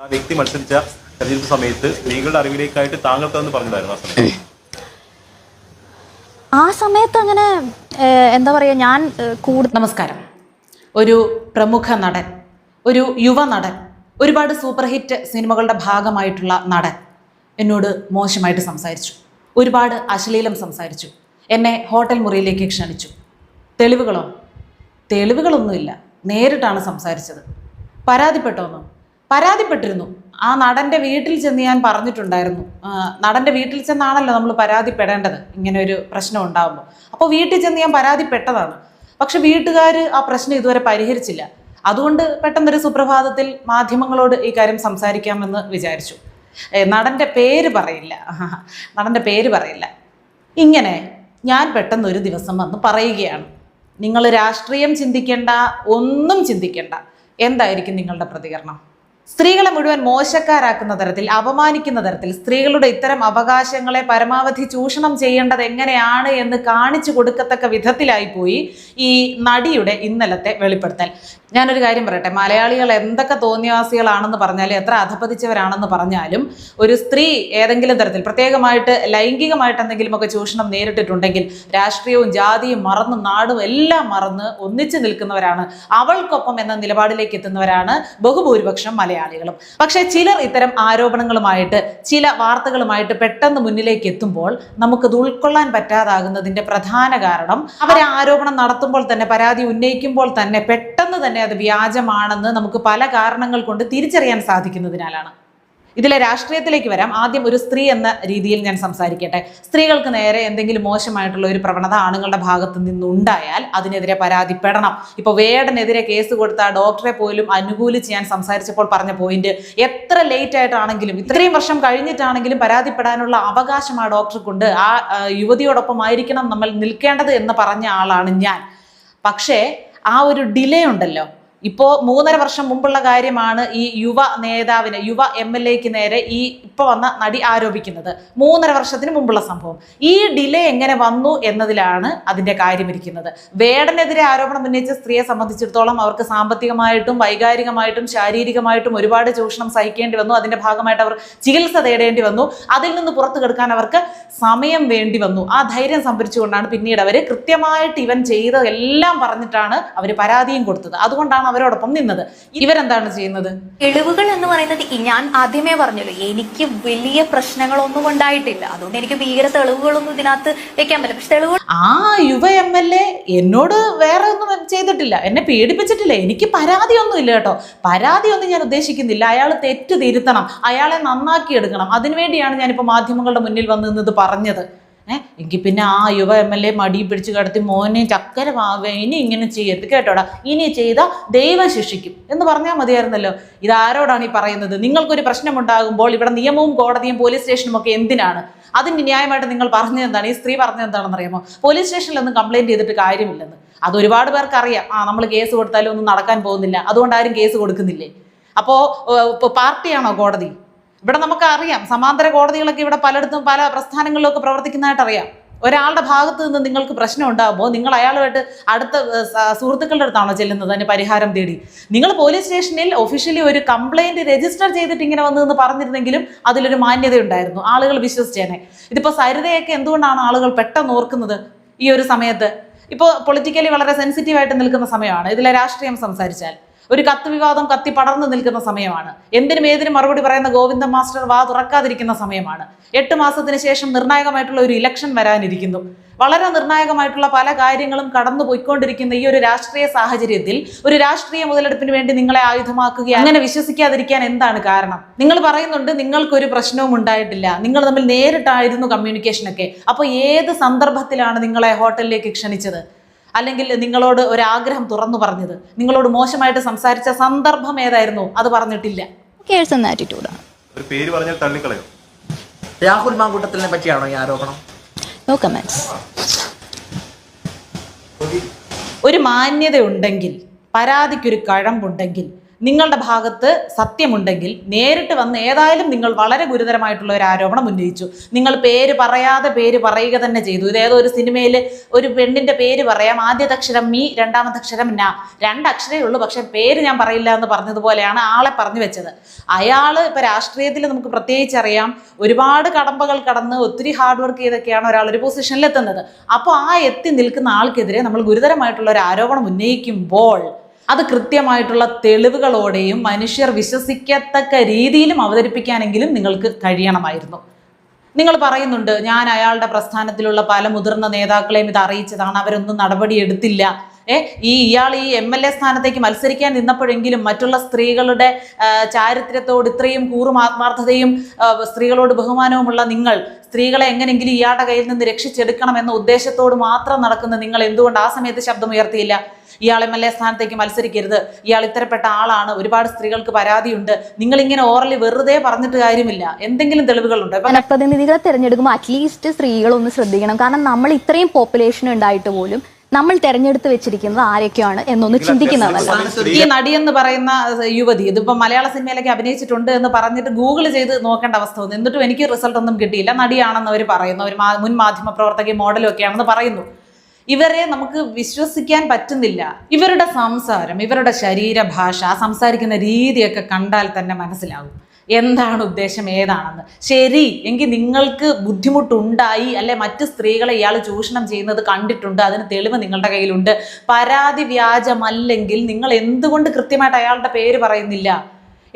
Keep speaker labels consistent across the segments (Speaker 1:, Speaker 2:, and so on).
Speaker 1: ആ വ്യക്തി മത്സരിച്ച തെരഞ്ഞെടുപ്പ് സമയത്ത് സ്ത്രീകളുടെ അറിവിലേക്കായിട്ട് താങ്കൾക്ക് ആ സമയത്ത്?
Speaker 2: ആ സമയത്ത് അങ്ങനെ എന്താ പറയുക ഞാൻ കൂടുതൽ
Speaker 3: നമസ്കാരം. ഒരു പ്രമുഖ നടൻ ഒരു യുവ നടൻ ഒരുപാട് സൂപ്പർ ഹിറ്റ് സിനിമകളുടെ ഭാഗമായിട്ടുള്ള നടൻ എന്നോട് മോശമായിട്ട് സംസാരിച്ചു. ഒരുപാട് അശ്ലീലം സംസാരിച്ചു. എന്നെ ഹോട്ടൽ മുറിയിലേക്ക് ക്ഷണിച്ചു. തെളിവുകളോ? തെളിവുകളൊന്നുമില്ല. നേരിട്ടാണ് സംസാരിച്ചത്. പരാതിപ്പെട്ടോന്നോ? പരാതിപ്പെട്ടിരുന്നു. ആ നടന്റെ വീട്ടിൽ ചെന്ന് ഞാൻ പറഞ്ഞിട്ടുണ്ടായിരുന്നു. നടന്റെ വീട്ടിൽ ചെന്നാണല്ലോ നമ്മൾ പരാതിപ്പെടേണ്ടത്. ഇങ്ങനെ ഒരു പ്രശ്നം ഉണ്ടാകുമ്പോൾ അപ്പോൾ വീട്ടിൽ ചെന്ന് ഞാൻ പരാതിപ്പെട്ടതാണ്. പക്ഷെ വീട്ടുകാർ ആ പ്രശ്നം ഇതുവരെ പരിഹരിച്ചില്ല. അതുകൊണ്ട് പെട്ടെന്നൊരു സുപ്രഭാതത്തിൽ മാധ്യമങ്ങളോട് ഈ കാര്യം സംസാരിക്കാമെന്ന് വിചാരിച്ചു. നടന്റെ പേര് പറയില്ല. നടന്റെ പേര് പറയില്ല. ഇങ്ങനെ ഞാൻ പെട്ടെന്ന് ഒരു ദിവസം വന്ന് പറയുകയാണ്. നിങ്ങൾ രാഷ്ട്രീയം ചിന്തിക്കേണ്ട ഒന്നും ചിന്തിക്കേണ്ട. എന്തായിരിക്കും നിങ്ങളുടെ പ്രതികരണം? സ്ത്രീകളെ മുഴുവൻ മോശക്കാരാക്കുന്ന തരത്തിൽ അപമാനിക്കുന്ന തരത്തിൽ സ്ത്രീകളുടെ ഇത്തരം അവകാശങ്ങളെ പരമാവധി ചൂഷണം ചെയ്യേണ്ടത് എങ്ങനെയാണ് എന്ന് കാണിച്ചു കൊടുക്കത്തക്ക വിധത്തിലായി പോയി ഈ നടിയുടെ ഇന്നലത്തെ വെളിപ്പെടുത്തൽ. ഞാനൊരു കാര്യം പറയട്ടെ മലയാളികൾ എന്തൊക്കെ തോന്നിയവാസികളാണെന്ന് പറഞ്ഞാലും എത്ര അധപതിച്ചവരാണെന്ന് പറഞ്ഞാലും ഒരു സ്ത്രീ ഏതെങ്കിലും തരത്തിൽ പ്രത്യേകമായിട്ട് ലൈംഗികമായിട്ട് എന്തെങ്കിലുമൊക്കെ ചൂഷണം നേരിട്ടിട്ടുണ്ടെങ്കിൽ രാഷ്ട്രീയവും ജാതിയും മറന്ന് നാടും എല്ലാം മറന്ന് ഒന്നിച്ചു നിൽക്കുന്നവരാണ്. അവൾക്കൊപ്പം എന്ന നിലപാടിലേക്ക് എത്തുന്നവരാണ് ബഹുഭൂരിപക്ഷം മലയാളികളും. പക്ഷേ ചിലർ ഇത്തരം ആരോപണങ്ങളുമായിട്ട് ചില വാർത്തകളുമായിട്ട് പെട്ടെന്ന് മുന്നിലേക്ക് എത്തുമ്പോൾ നമുക്കത് ഉൾക്കൊള്ളാൻ പറ്റാതാകുന്നതിന്റെ പ്രധാന കാരണം അവരെ ആരോപണം നടത്തുമ്പോൾ തന്നെ പരാതി ഉന്നയിക്കുമ്പോൾ തന്നെ പെട്ടെന്ന് തന്നെ അത് വ്യാജമാണെന്ന് നമുക്ക് പല കാരണങ്ങൾ കൊണ്ട് തിരിച്ചറിയാൻ സാധിക്കുന്നതിനാലാണ്. ഇതിലെ രാഷ്ട്രീയത്തിലേക്ക് വരാം. ആദ്യം ഒരു സ്ത്രീ എന്ന രീതിയിൽ ഞാൻ സംസാരിക്കട്ടെ. സ്ത്രീകൾക്ക് നേരെ എന്തെങ്കിലും മോശമായിട്ടുള്ള ഒരു പ്രവണത ആണുങ്ങളുടെ ഭാഗത്ത് നിന്നുണ്ടായാൽ അതിനെതിരെ പരാതിപ്പെടണം ഇപ്പോൾ വേടനെതിരെ കേസ് കൊടുത്ത ഡോക്ടറെ പോലും അനുകൂലിച്ച് ഞാൻ സംസാരിച്ചപ്പോൾ പറഞ്ഞ പോയിന്റ് എത്ര ലേറ്റ് ആയിട്ടാണെങ്കിലും ഇത്രയും വർഷം കഴിഞ്ഞിട്ടാണെങ്കിലും പരാതിപ്പെടാനുള്ള അവകാശം ആ ഡോക്ടർക്കുണ്ട്. ആ, യുവതിയോടൊപ്പം ആയിരിക്കണം നമ്മൾ നിൽക്കേണ്ടത് എന്ന് പറഞ്ഞ ആളാണ് ഞാൻ. പക്ഷേ ആ ഒരു ഡിലേ ഉണ്ടല്ലോ. ഇപ്പോൾ മൂന്നര വർഷം മുമ്പുള്ള കാര്യമാണ് ഈ യുവ നേതാവിന് യുവ എം എൽ എക്ക് നേരെ ഈ ഇപ്പോൾ വന്ന നടി ആരോപിക്കുന്നത്. മൂന്നര വർഷത്തിന് മുമ്പുള്ള സംഭവം. ഈ ഡിലേ എങ്ങനെ വന്നു എന്നതിലാണ് അതിന്റെ കാര്യമിരിക്കുന്നത്. വേടനെതിരെ ആരോപണം ഉന്നയിച്ച സ്ത്രീയെ സംബന്ധിച്ചിടത്തോളം അവർക്ക് സാമ്പത്തികമായിട്ടും വൈകാരികമായിട്ടും ശാരീരികമായിട്ടും ഒരുപാട് ചൂഷണം സഹിക്കേണ്ടി വന്നു. അതിന്റെ ഭാഗമായിട്ട് അവർ ചികിത്സ തേടേണ്ടി വന്നു. അതിൽ നിന്ന് പുറത്തു കെടുക്കാൻ അവർക്ക് സമയം വേണ്ടി വന്നു. ആ ധൈര്യം സംഭരിച്ചുകൊണ്ടാണ് പിന്നീട് അവർ കൃത്യമായിട്ട് ഇവൻ ചെയ്ത എല്ലാം പറഞ്ഞിട്ടാണ് അവർ പരാതിയും കൊടുത്തത്. അതുകൊണ്ടാണ് അവരോടൊപ്പം നിന്നത്. ഇവരെന്താണ് ചെയ്യുന്നത്?
Speaker 2: തെളിവുകൾ എന്ന് പറയുന്നത് ഞാൻ ആദ്യമേ പറഞ്ഞല്ലോ എനിക്ക് വലിയ പ്രശ്നങ്ങളൊന്നും ഉണ്ടായിട്ടില്ല. അതുകൊണ്ട് എനിക്ക് ഭീകര തെളിവുകളൊന്നും ഇതിനകത്ത് വെക്കാൻ പറ്റില്ല. പക്ഷെ തെളിവുകൾ
Speaker 3: ആ യുവ എം എൽ എ എന്നോട് വേറെ ഒന്നും ചെയ്തിട്ടില്ല. എന്നെ പേടിപ്പിച്ചിട്ടില്ല. എനിക്ക് പരാതിയൊന്നും ഇല്ല കേട്ടോ. പരാതിയൊന്നും ഞാൻ ഉദ്ദേശിക്കുന്നില്ല. അയാൾ തെറ്റ് തിരുത്തണം. അയാളെ നന്നാക്കി എടുക്കണം അതിനുവേണ്ടിയാണ് ഞാനിപ്പോൾ മാധ്യമങ്ങളുടെ മുന്നിൽ വന്ന് നിന്നത് പറഞ്ഞത്. ഏഹ് എങ്കിൽ പിന്നെ ആ യുവ എം എൽ എ മടി പിടിച്ച് കിടത്തി മോനെ ചക്കര വാവേ ഇനി ഇങ്ങനെ ചെയ്യരുത് കേട്ടോടാ. ഇനി ചെയ്ത ദൈവം ശിക്ഷിക്കും. എന്ന് പറഞ്ഞാൽ മതിയായിരുന്നല്ലോ. ഇതാരോടാണ് ഈ പറയുന്നത്? നിങ്ങൾക്കൊരു പ്രശ്നമുണ്ടാകുമ്പോൾ ഇവിടെ നിയമവും കോടതിയും പോലീസ് സ്റ്റേഷനും ഒക്കെ എന്തിനാണ്? അതിന് ന്യായമായിട്ട് നിങ്ങൾ പറഞ്ഞത് എന്താണ്? ഈ സ്ത്രീ പറഞ്ഞത് എന്താണെന്ന് അറിയാമോ പോലീസ് സ്റ്റേഷനിലൊന്നും കംപ്ലൈന്റ് ചെയ്തിട്ട് കാര്യമില്ലെന്ന്. അത് ഒരുപാട് പേർക്ക് അറിയാം ആ നമ്മൾ കേസ് കൊടുത്താലും ഒന്നും നടക്കാൻ പോകുന്നില്ല. അതുകൊണ്ട് ആരും കേസ് കൊടുക്കുന്നില്ലേ? അപ്പോൾ പാർട്ടിയാണോ കോടതി? ഇവിടെ നമുക്ക് അറിയാം സമാന്തര കോടതികളൊക്കെ ഇവിടെ പലയിടത്തും പല പ്രസ്ഥാനങ്ങളിലൊക്കെ പ്രവർത്തിക്കുന്നതായിട്ട് അറിയാം. ഒരാളുടെ ഭാഗത്ത് നിന്ന് നിങ്ങൾക്ക് പ്രശ്നം ഉണ്ടാകുമ്പോൾ നിങ്ങൾ അയാളുമായിട്ട് അടുത്ത സുഹൃത്തുക്കളുടെ അടുത്താണോ ചെല്ലുന്നത്? അതിന് പരിഹാരം തേടി. നിങ്ങൾ പോലീസ് സ്റ്റേഷനിൽ ഒഫീഷ്യലി ഒരു കംപ്ലൈന്റ് രജിസ്റ്റർ ചെയ്തിട്ട് ഇങ്ങനെ വന്നു എന്ന് പറഞ്ഞിരുന്നെങ്കിലും അതിലൊരു മാന്യത ഉണ്ടായിരുന്നു ആളുകൾ വിശ്വസിച്ചേനെ. ഇതിപ്പോൾ സരിതയൊക്കെ എന്തുകൊണ്ടാണ് ആളുകൾ പെട്ടെന്ന് ഓർക്കുന്നത് ഈ ഒരു സമയത്ത്? ഇപ്പോൾ പൊളിറ്റിക്കലി വളരെ സെൻസിറ്റീവായിട്ട് നിൽക്കുന്ന സമയമാണ്. ഇതിലെ രാഷ്ട്രീയം സംസാരിച്ചാൽ. ഒരു കത്ത് വിവാദം കത്തി പടർന്നു നിൽക്കുന്ന സമയമാണ്. എന്തിനും ഏതിനും മറുപടി പറയുന്ന ഗോവിന്ദ മാസ്റ്റർ വാ തുറക്കാതിരിക്കുന്ന സമയമാണ്. എട്ട് മാസത്തിന് ശേഷം നിർണായകമായിട്ടുള്ള ഒരു ഇലക്ഷൻ വരാനിരിക്കുന്നു. വളരെ നിർണായകമായിട്ടുള്ള പല കാര്യങ്ങളും കടന്നു പോയിക്കൊണ്ടിരിക്കുന്ന ഈ ഒരു രാഷ്ട്രീയ സാഹചര്യത്തിൽ ഒരു രാഷ്ട്രീയ മുതലെടുപ്പിന് വേണ്ടി നിങ്ങളെ ആയുധമാക്കുക അങ്ങനെ വിശ്വസിക്കാതിരിക്കാൻ എന്താണ് കാരണം? നിങ്ങൾ പറയുന്നുണ്ട് നിങ്ങൾക്കൊരു പ്രശ്നവും ഉണ്ടായിട്ടില്ല. നിങ്ങൾ തമ്മിൽ നേരിട്ടായിരുന്നു കമ്മ്യൂണിക്കേഷനൊക്കെ അപ്പോൾ ഏത് സന്ദർഭത്തിലാണ് നിങ്ങളെ ഹോട്ടലിലേക്ക് ക്ഷണിച്ചത്? അല്ലെങ്കിൽ നിങ്ങളോട് ഒരാഗ്രഹം ആഗ്രഹം തുറന്നു പറഞ്ഞത്. നിങ്ങളോട് മോശമായിട്ട് സംസാരിച്ച സന്ദർഭം ഏതായിരുന്നു? അത് പറഞ്ഞിട്ടില്ല.
Speaker 2: കേഴ്സ് എന്ന ആറ്റിറ്റ്യൂഡാണ്
Speaker 1: ഒരു പേര് പറഞ്ഞാൽ തള്ളിക്കളയും.
Speaker 4: രാഹുൽ മാങ്കൂട്ടത്തിനെ പറ്റിയാണോ ഈ ആരോപണം?
Speaker 2: നോ കമന്റ്സ്
Speaker 3: ഒരു മാന്യത ഉണ്ടെങ്കിൽ പരാതിക്കൊരു കഴമ്പുണ്ടെങ്കിൽ നിങ്ങളുടെ ഭാഗത്ത് സത്യമുണ്ടെങ്കിൽ നേരിട്ട് വന്ന് ഏതായാലും നിങ്ങൾ വളരെ ഗുരുതരമായിട്ടുള്ള ഒരു ആരോപണം ഉന്നയിച്ചു. നിങ്ങൾ പേര് പറയാതെ പേര് പറയുക തന്നെ ചെയ്തു. ഇത് ഏതോ ഒരു സിനിമയിൽ ഒരു പെണ്ണിന്റെ പേര് പറയാം. ആദ്യത്തെ അക്ഷരം മീ രണ്ടാമത്തെ അക്ഷരം ന. രണ്ടക്ഷരേ ഉള്ളൂ പക്ഷേ പേര് ഞാൻ പറയില്ല എന്ന് പറഞ്ഞതുപോലെയാണ് ആളെ പറഞ്ഞു വെച്ചത്. അയാൾ ഇപ്പോൾ രാഷ്ട്രീയത്തിൽ നമുക്ക് പ്രത്യേകിച്ച് അറിയാം. ഒരുപാട് കടമ്പകൾ കടന്ന് ഒത്തിരി ഹാർഡ് വർക്ക് ചെയ്തൊക്കെയാണ് ഒരാൾ ഒരു പൊസിഷനിൽ എത്തുന്നത് അപ്പോൾ ആ എത്തി നിൽക്കുന്ന ആൾക്കെതിരെ നമ്മൾ ഗുരുതരമായിട്ടുള്ള ഒരു ആരോപണം ഉന്നയിക്കുമ്പോൾ അത് കൃത്യമായിട്ടുള്ള തെളിവുകളോടെയും മനുഷ്യർ വിശ്വസിക്കത്തക്ക രീതിയിലും അവതരിപ്പിക്കാനെങ്കിലും നിങ്ങൾക്ക് കഴിയണമായിരുന്നു. നിങ്ങൾ പറയുന്നുണ്ട് ഞാൻ അയാളുടെ പ്രസ്ഥാനത്തിലുള്ള പല മുതിർന്ന നേതാക്കളെയും ഇത് അറിയിച്ചതാണ് അവരൊന്നും നടപടിയെടുത്തില്ല. ഈ ഇയാൾ ഈ എം എൽ എ സ്ഥാനത്തേക്ക് മത്സരിക്കാൻ നിന്നപ്പോഴെങ്കിലും മറ്റുള്ള സ്ത്രീകളുടെ ചാരിത്രത്തോട് ഇത്രയും കൂറും ആത്മാർത്ഥതയും സ്ത്രീകളോട് ബഹുമാനവുമുള്ള നിങ്ങൾ സ്ത്രീകളെ എങ്ങനെയെങ്കിലും ഇയാളുടെ കയ്യിൽ നിന്ന് രക്ഷിച്ചെടുക്കണം എന്ന ഉദ്ദേശത്തോട് മാത്രം നടക്കുന്ന നിങ്ങൾ എന്തുകൊണ്ട് ആ സമയത്ത് ശബ്ദമുയർത്തിയില്ല ഇയാൾ എം എൽ എ സ്ഥാനത്തേക്ക് മത്സരിക്കരുത്. ഇയാൾ ഇത്തരപ്പെട്ട ആളാണ്. ഒരുപാട് സ്ത്രീകൾക്ക് പരാതിയുണ്ട്. നിങ്ങൾ ഇങ്ങനെ ഓറലി വെറുതെ പറഞ്ഞിട്ട് കാര്യമില്ല. എന്തെങ്കിലും തെളിവുകളുണ്ടോ?
Speaker 5: ജനപ്രതിനിധികളെ തിരഞ്ഞെടുക്കുമ്പോൾ അറ്റ്ലീസ്റ്റ് സ്ത്രീകളൊന്ന് ശ്രദ്ധിക്കണം. കാരണം നമ്മൾ ഇത്രയും പോപ്പുലേഷൻ ഉണ്ടായിട്ട് പോലും നമ്മൾ തെരഞ്ഞെടുത്ത് വെച്ചിരിക്കുന്നത് ആരൊക്കെയാണ് എന്നൊന്ന് ചിന്തിക്കുന്നത്
Speaker 3: ഈ നടി എന്ന് പറയുന്ന യുവതി ഇതിപ്പോ മലയാള സിനിമയിലേക്ക് അഭിനയിച്ചിട്ടുണ്ട് എന്ന് പറഞ്ഞിട്ട് ഗൂഗിൾ ചെയ്ത് നോക്കേണ്ട അവസ്ഥ വന്നു. എന്നിട്ടും എനിക്ക് റിസൾട്ട് ഒന്നും കിട്ടിയില്ല. നടിയാണെന്ന് അവർ പറയുന്നു. ഒരു മുൻ മാധ്യമ പ്രവർത്തകയും മോഡലും ഒക്കെയാണെന്ന് പറയുന്നു. ഇവരെ നമുക്ക് വിശ്വസിക്കാൻ പറ്റുന്നില്ല. ഇവരുടെ സംസാരം ഇവരുടെ ശരീരഭാഷ സംസാരിക്കുന്ന രീതിയൊക്കെ കണ്ടാൽ തന്നെ മനസ്സിലാവും എന്താണ് ഉദ്ദേശം ഏതാണെന്ന്. ശരി എങ്കിൽ നിങ്ങൾക്ക് ബുദ്ധിമുട്ടുണ്ടായി അല്ലെ മറ്റ് സ്ത്രീകളെ ഇയാൾ ചൂഷണം ചെയ്യുന്നത് കണ്ടിട്ടുണ്ട് അതിന് തെളിവ് നിങ്ങളുടെ കയ്യിലുണ്ട്. പരാതി വ്യാജമല്ലെങ്കിൽ നിങ്ങൾ എന്തുകൊണ്ട് കൃത്യമായിട്ട് അയാളുടെ പേര് പറയുന്നില്ല?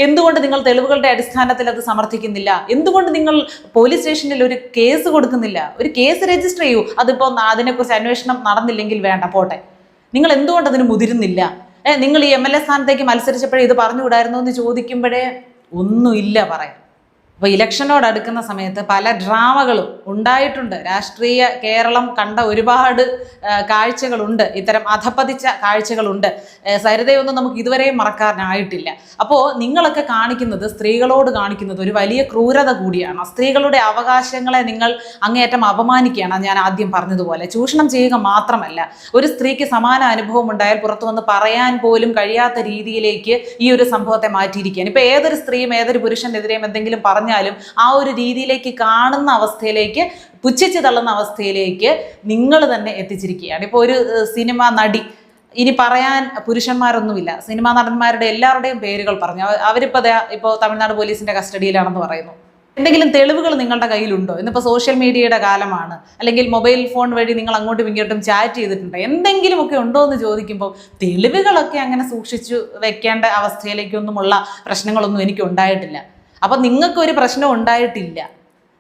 Speaker 3: എന്തുകൊണ്ട് നിങ്ങൾ തെളിവുകളുടെ അടിസ്ഥാനത്തിൽ അത് സമർത്ഥിക്കുന്നില്ല? എന്തുകൊണ്ട് നിങ്ങൾ പോലീസ് സ്റ്റേഷനിൽ ഒരു കേസ് കൊടുക്കുന്നില്ല? ഒരു കേസ് രജിസ്റ്റർ ചെയ്യൂ. അതിപ്പോൾ അതിനെക്കുറിച്ച് അന്വേഷണം നടന്നില്ലെങ്കിൽ വേണ്ട പോട്ടെ. നിങ്ങൾ എന്തുകൊണ്ട് അതിന് മുതിരുന്നില്ല? നിങ്ങൾ ഈ എം എൽ എ സ്ഥാനത്തേക്ക് മത്സരിച്ചപ്പോഴേ ഇത് പറഞ്ഞുകൂടായിരുന്നു എന്ന് ചോദിക്കുമ്പോഴേ ഒന്നുമില്ല പറയാൻ. അപ്പോൾ ഇലക്ഷനോട് അടുക്കുന്ന സമയത്ത് പല ഡ്രാമകളും ഉണ്ടായിട്ടുണ്ട്. രാഷ്ട്രീയ കേരളം കണ്ട ഒരുപാട് കാഴ്ചകളുണ്ട്. ഇത്തരം അധപ്പതിച്ച കാഴ്ചകളുണ്ട്. സരിതയൊന്നും നമുക്ക് ഇതുവരെയും മറക്കാനായിട്ടില്ല. അപ്പോൾ നിങ്ങളൊക്കെ കാണിക്കുന്നത് സ്ത്രീകളോട് കാണിക്കുന്നത് ഒരു വലിയ ക്രൂരത കൂടിയാണ്. സ്ത്രീകളുടെ അവകാശങ്ങളെ നിങ്ങൾ അങ്ങേയറ്റം അപമാനിക്കുകയാണ് ഞാൻ ആദ്യം പറഞ്ഞതുപോലെ. ചൂഷണം ചെയ്യുക മാത്രമല്ല ഒരു സ്ത്രീക്ക് സമാന അനുഭവം ഉണ്ടായാൽ പുറത്തു വന്ന് പറയാൻ പോലും കഴിയാത്ത രീതിയിലേക്ക് ഈ ഒരു സംഭവത്തെ മാറ്റിയിരിക്കുകയാണ്. ഇപ്പൊ ഏതൊരു സ്ത്രീയും ഏതൊരു പുരുഷനെതിരെയും എന്തെങ്കിലും പറഞ്ഞാലും ആ ഒരു രീതിയിലേക്ക് കാണുന്ന അവസ്ഥയിലേക്ക് പുച്ഛിച്ച് തള്ളുന്ന അവസ്ഥയിലേക്ക് നിങ്ങൾ തന്നെ എത്തിച്ചിരിക്കുകയാണ്. ഇപ്പോൾ ഒരു സിനിമ നടി ഇനി പറയാൻ പുരുഷന്മാരൊന്നുമില്ല. സിനിമാ നടന്മാരുടെ എല്ലാവരുടെയും പേരുകൾ പറഞ്ഞു. അവരിപ്പോൾ ഇപ്പോൾ തമിഴ്നാട് പോലീസിന്റെ കസ്റ്റഡിയിലാണെന്ന് പറയുന്നു. എന്തെങ്കിലും തെളിവുകൾ നിങ്ങളുടെ കയ്യിലുണ്ടോ? ഇന്നിപ്പോൾ സോഷ്യൽ മീഡിയയുടെ കാലമാണ്. അല്ലെങ്കിൽ മൊബൈൽ ഫോൺ വഴി നിങ്ങൾ അങ്ങോട്ടും ഇങ്ങോട്ടും ചാറ്റ് ചെയ്തിട്ടുണ്ടോ. എന്തെങ്കിലുമൊക്കെ ഉണ്ടോ എന്ന് ചോദിക്കുമ്പോൾ തെളിവുകളൊക്കെ അങ്ങനെ സൂക്ഷിച്ചു വെക്കേണ്ട അവസ്ഥയിലേക്കൊന്നുമുള്ള പ്രശ്നങ്ങളൊന്നും എനിക്ക് ഉണ്ടായിട്ടില്ല അപ്പം നിങ്ങൾക്കൊരു പ്രശ്നം ഉണ്ടായിട്ടില്ല.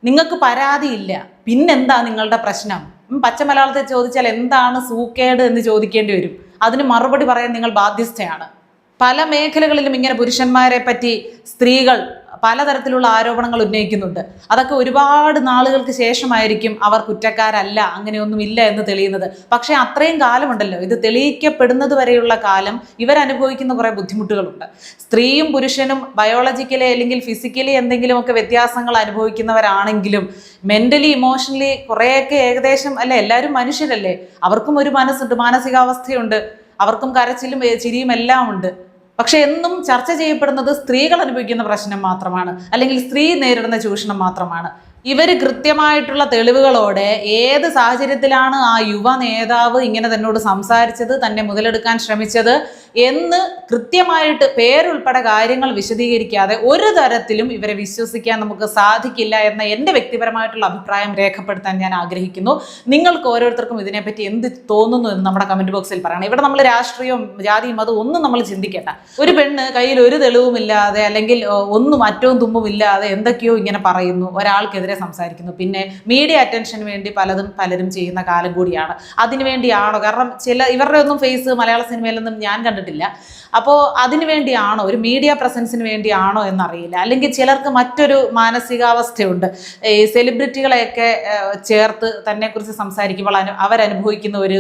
Speaker 3: നിങ്ങൾക്ക് പരാതിയില്ല പിന്നെന്താ നിങ്ങളുടെ പ്രശ്നം? ഉം, പച്ച മലയാളത്തിൽ ചോദിച്ചാൽ എന്താണ് സൂക്കേട് എന്ന് ചോദിക്കേണ്ടി വരും. അതിന് മറുപടി പറയാൻ നിങ്ങൾ ബാധ്യസ്ഥയാണ്. പല മേഖലകളിലും ഇങ്ങനെ പുരുഷന്മാരെ പറ്റി സ്ത്രീകൾ പലതരത്തിലുള്ള ആരോപണങ്ങൾ ഉന്നയിക്കുന്നുണ്ട്. അതൊക്കെ ഒരുപാട് നാളുകൾക്ക് ശേഷമായിരിക്കും അവർ കുറ്റക്കാരല്ല അങ്ങനെയൊന്നും ഇല്ല എന്ന് തെളിയുന്നത്. പക്ഷേ അത്രയും കാലമുണ്ടല്ലോ. ഇത് തെളിയിക്കപ്പെടുന്നത് വരെയുള്ള കാലം ഇവരനുഭവിക്കുന്ന കുറേ ബുദ്ധിമുട്ടുകളുണ്ട്. സ്ത്രീയും പുരുഷനും ബയോളജിക്കലി അല്ലെങ്കിൽ ഫിസിക്കലി എന്തെങ്കിലുമൊക്കെ വ്യത്യാസങ്ങൾ അനുഭവിക്കുന്നവരാണെങ്കിലും മെന്റലി ഇമോഷണലി കുറേയൊക്കെ ഏകദേശം അല്ലെ? എല്ലാവരും മനുഷ്യരല്ലേ? അവർക്കും ഒരു മനസ്സുണ്ട് മാനസികാവസ്ഥയുണ്ട്. അവർക്കും കരച്ചിലും ചിരിയും എല്ലാം ഉണ്ട്. പക്ഷെ എന്നും ചർച്ച ചെയ്യപ്പെടുന്നത് സ്ത്രീകൾ അനുഭവിക്കുന്ന പ്രശ്നം മാത്രമാണ്. അല്ലെങ്കിൽ സ്ത്രീ നേരിടുന്ന ചൂഷണം മാത്രമാണ്. ഇവർ കൃത്യമായിട്ടുള്ള തെളിവുകളോടെ ഏത് സാഹചര്യത്തിലാണ് ആ യുവ നേതാവ് ഇങ്ങനെ തന്നോട് സംസാരിച്ചത് തന്നെ മുതലെടുക്കാൻ ശ്രമിച്ചത് എന്ന് കൃത്യമായിട്ട് പേരുൾപ്പെടെ കാര്യങ്ങൾ വിശദീകരിക്കാതെ ഒരു തരത്തിലും ഇവരെ വിശ്വസിക്കാൻ നമുക്ക് സാധിക്കില്ല എന്ന എന്റെ വ്യക്തിപരമായിട്ടുള്ള അഭിപ്രായം രേഖപ്പെടുത്താൻ ഞാൻ ആഗ്രഹിക്കുന്നു. നിങ്ങൾക്ക് ഓരോരുത്തർക്കും ഇതിനെപ്പറ്റി എന്ത് തോന്നുന്നു എന്ന് നമ്മുടെ കമന്റ് ബോക്സിൽ പറയണം. ഇവിടെ നമ്മൾ രാഷ്ട്രീയവും ജാതിയും അതും ഒന്നും നമ്മൾ ചിന്തിക്കേണ്ട. ഒരു പെണ്ണ് കയ്യിൽ ഒരു തെളിവുമില്ലാതെ അല്ലെങ്കിൽ ഒന്നും അറ്റവും തുമ്പും ഇല്ലാതെ എന്തൊക്കെയോ ഇങ്ങനെ പറയുന്നു. ഒരാൾക്കെതിരെ സംസാരിക്കുന്നു. പിന്നെ മീഡിയ അറ്റൻഷന് വേണ്ടി പലതും പലരും ചെയ്യുന്ന കാലം കൂടിയാണ്. അതിനുവേണ്ടിയാണോ കാരണം ചില ഇവരുടെ ഒന്നും ഫേസ് മലയാള സിനിമയിലൊന്നും ഞാൻ കണ്ടിട്ടില്ല. അപ്പോൾ അതിനുവേണ്ടിയാണോ ഒരു മീഡിയ പ്രസൻസിന് വേണ്ടിയാണോ എന്നറിയില്ല. അല്ലെങ്കിൽ ചിലർക്ക് മറ്റൊരു മാനസികാവസ്ഥയുണ്ട്. ഈ സെലിബ്രിറ്റികളെയൊക്കെ ചേർത്ത് തന്നെക്കുറിച്ച് സംസാരിക്കുമ്പോൾ അനു അവരനുഭവിക്കുന്ന ഒരു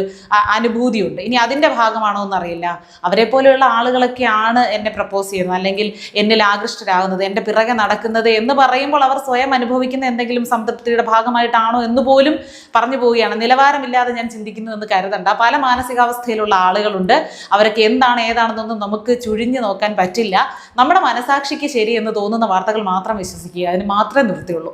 Speaker 3: അനുഭൂതിയുണ്ട്. ഇനി അതിന്റെ ഭാഗമാണോ എന്നറിയില്ല. അവരെ പോലെയുള്ള ആളുകളൊക്കെയാണ് എന്നെ പ്രപ്പോസ് ചെയ്യുന്നത്. അല്ലെങ്കിൽ എന്നിൽ ആകൃഷ്ടരാകുന്നത്. എന്റെ പിറകെ നടക്കുന്നത് എന്ന് പറയുമ്പോൾ അവർ സ്വയം അനുഭവിക്കുന്ന എന്തെങ്കിലും എന്തെങ്കിലും സംതൃപ്തിയുടെ ഭാഗമായിട്ടാണോ എന്ന് പോലും പറഞ്ഞു പോവുകയാണ്. നിലവാരമില്ലാതെ ഞാൻ ചിന്തിക്കുന്നു എന്ന് കരുതണ്ട. പല മാനസികാവസ്ഥയിലുള്ള ആളുകളുണ്ട്. അവരൊക്കെ എന്താണ് ഏതാണെന്നൊന്നും നമുക്ക് ചുഴിഞ്ഞു നോക്കാൻ പറ്റില്ല. നമ്മുടെ മനസാക്ഷിക്ക് ശരി എന്ന് തോന്നുന്ന വാർത്തകൾ മാത്രം വിശ്വസിക്കുക. അതിന് മാത്രമേ നിർത്തിയുള്ളൂ